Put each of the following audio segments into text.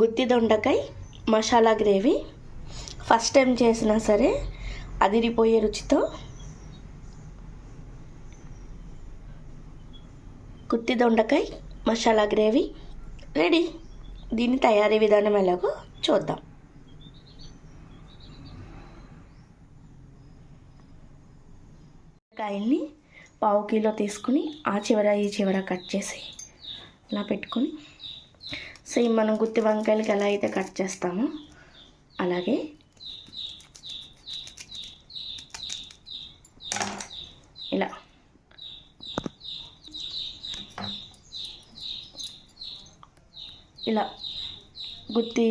గుత్తి దొండకాయ masala gravy. First time చేసినా సరే అదిరిపోయే రుచితో గుత్తి దొండకాయ మసాలా గ్రేవీ రెడీ. దీని తయారీ విధానం ఎలాగో చూద్దాం. కాయల్ని పావు కిలో తీసుకుని ఆ చివర ఈ చివర కట్ చేసి ఇలా పెట్టుకొని సేమ్ మనం గుత్తి వంకాయలకి ఎలా అయితే కట్ చేస్తామో అలాగే ఇలా. ఇలా గుత్తి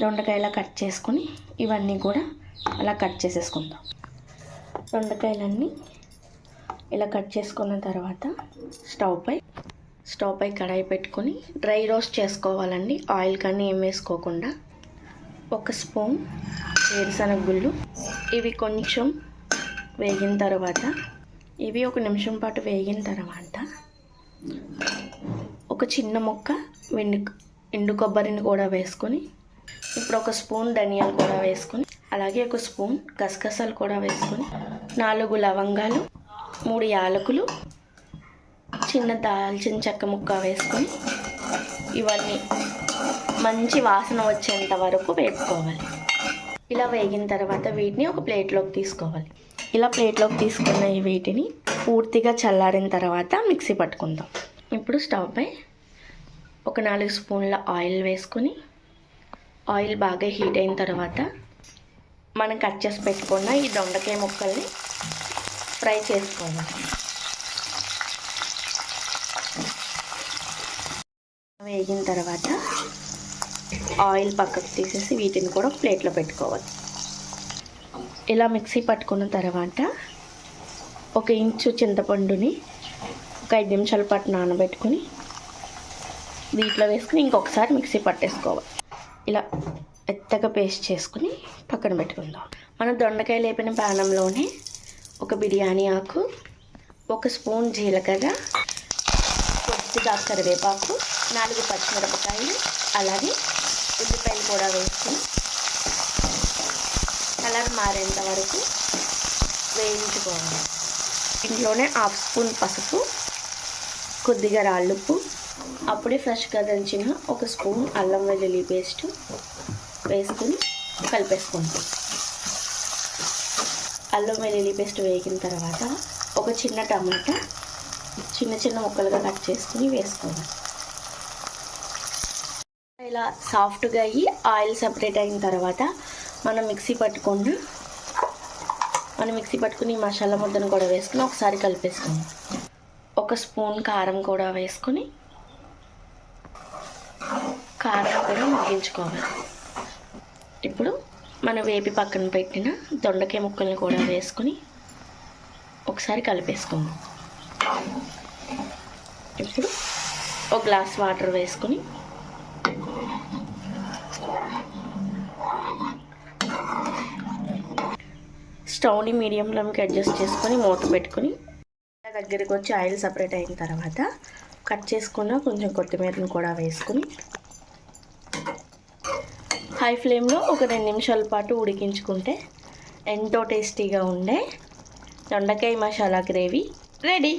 దొండకాయలా కట్ చేసుకొని ఇవన్నీ కూడా అలా కట్ చేసేసుకుందాం. దొండకాయలన్నీ ఇలా కట్ చేసుకున్న తర్వాత స్టవ్ పై స్టవ్ పై కడాయి పెట్టుకొని డ్రై రోస్ట్ చేసుకోవాలండి. ఆయిల్ కానీ ఏం వేసుకోకుండా. ఒక స్పూన్ వేరుశనగ గుళ్ళు ఇవి కొంచెం వేగిన తర్వాత ఇవి ఒక నిమిషం పాటు వేగిన తర్వాత ఒక చిన్న ముక్క వెండి ఎండు కొబ్బరిని కూడా వేసుకొని ఇప్పుడు ఒక స్పూన్ ధనియాలు కూడా వేసుకొని అలాగే ఒక స్పూన్ గసగసాలు కూడా వేసుకొని నాలుగు లవంగాలు మూడు యాలకులు చిన్న దాల్చిన చెక్క ముక్క వేసుకొని ఇవన్నీ మంచి వాసన వచ్చేంత వరకు వేపుకోవాలి. ఇలా వేగిన తర్వాత వీటిని ఒక ప్లేట్లోకి తీసుకోవాలి. ఇలా ప్లేట్లోకి తీసుకున్న ఈ వీటిని పూర్తిగా చల్లారిన తర్వాత మిక్సీ పట్టుకుందాం. ఇప్పుడు స్టవ్ పై ఒక నాలుగు స్పూన్ల ఆయిల్ వేసుకొని ఆయిల్ బాగా హీట్ అయిన తర్వాత మనం కట్ చేసి పెట్టుకున్న ఈ దొండకాయ ముక్కల్ని ఫ్రై చేసుకోవాలి. వేగిన తర్వాత ఆయిల్ పక్కకు తీసేసి వీటిని కూడా ప్లేట్లో పెట్టుకోవాలి. ఇలా మిక్సీ పట్టుకున్న తర్వాత ఒక ఇంచు చింతపండుని ఒక ఐదు నిమిషాల పాటు నానబెట్టుకుని వీటిలో వేసుకుని ఇంకొకసారి మిక్సీ పట్టేసుకోవాలి. ఇలా మెత్తగా పేస్ట్ చేసుకుని పక్కన పెట్టుకుందాం. మనం దొండకాయ లేపిన పానంలోనే ఒక బిర్యానీ ఆకు ఒక స్పూన్ జీలకర్ర కొద్దిగా కరివేపాకు నాలుగు పచ్చిమిరపకాయలు అలాగే ఉల్లిపాయలు కూడా వేసుకుని కలర్ మారేంత వరకు వేయించుకోవాలి. ఇంట్లోనే హాఫ్ స్పూన్ పసుపు కొద్దిగా రాళ్ళుప్పు అప్పుడే ఫ్రెష్గా దంచిన ఒక స్పూన్ అల్లం వెల్లుల్లి పేస్ట్ వేసుకుని కలిపేసుకుంటాం అల్లం వెల్లుల్లి పేస్ట్ వేగిన తర్వాత ఒక చిన్న టమాటా చిన్న చిన్న ముక్కలుగా కట్ చేసుకుని వేసుకోవాలి ఇలా సాఫ్ట్గా అయ్యి ఆయిల్ సపరేట్ అయిన తర్వాత మనం మిక్సీ పట్టుకొని మనం మిక్సీ పట్టుకుని మసాలా ముద్దను కూడా వేసుకుని ఒకసారి కలిపేసుకుని ఒక స్పూన్ కారం కూడా వేసుకొని కారం కూడా మగ్గించుకోవాలి. ఇప్పుడు మనం వేపి పక్కన పెట్టిన దొండకాయ ముక్కల్ని కూడా వేసుకొని ఒకసారి కలిపేసుకుందాం. ఇప్పుడు ఒక గ్లాస్ వాటర్ వేసుకొని స్టవ్ని మీడియంలో మీకు అడ్జస్ట్ చేసుకొని మూత పెట్టుకొని దగ్గరికి వచ్చి ఆయిల్ సపరేట్ అయిన తర్వాత కట్ చేసుకున్న కొంచెం కొత్తిమీరను కూడా వేసుకుని హై ఫ్లేమ్లో ఒక రెండు నిమిషాల పాటు ఉడికించుకుంటే ఎంతో టేస్టీగా ఉండే దొండకాయ మసాలా గ్రేవీ రెడీ.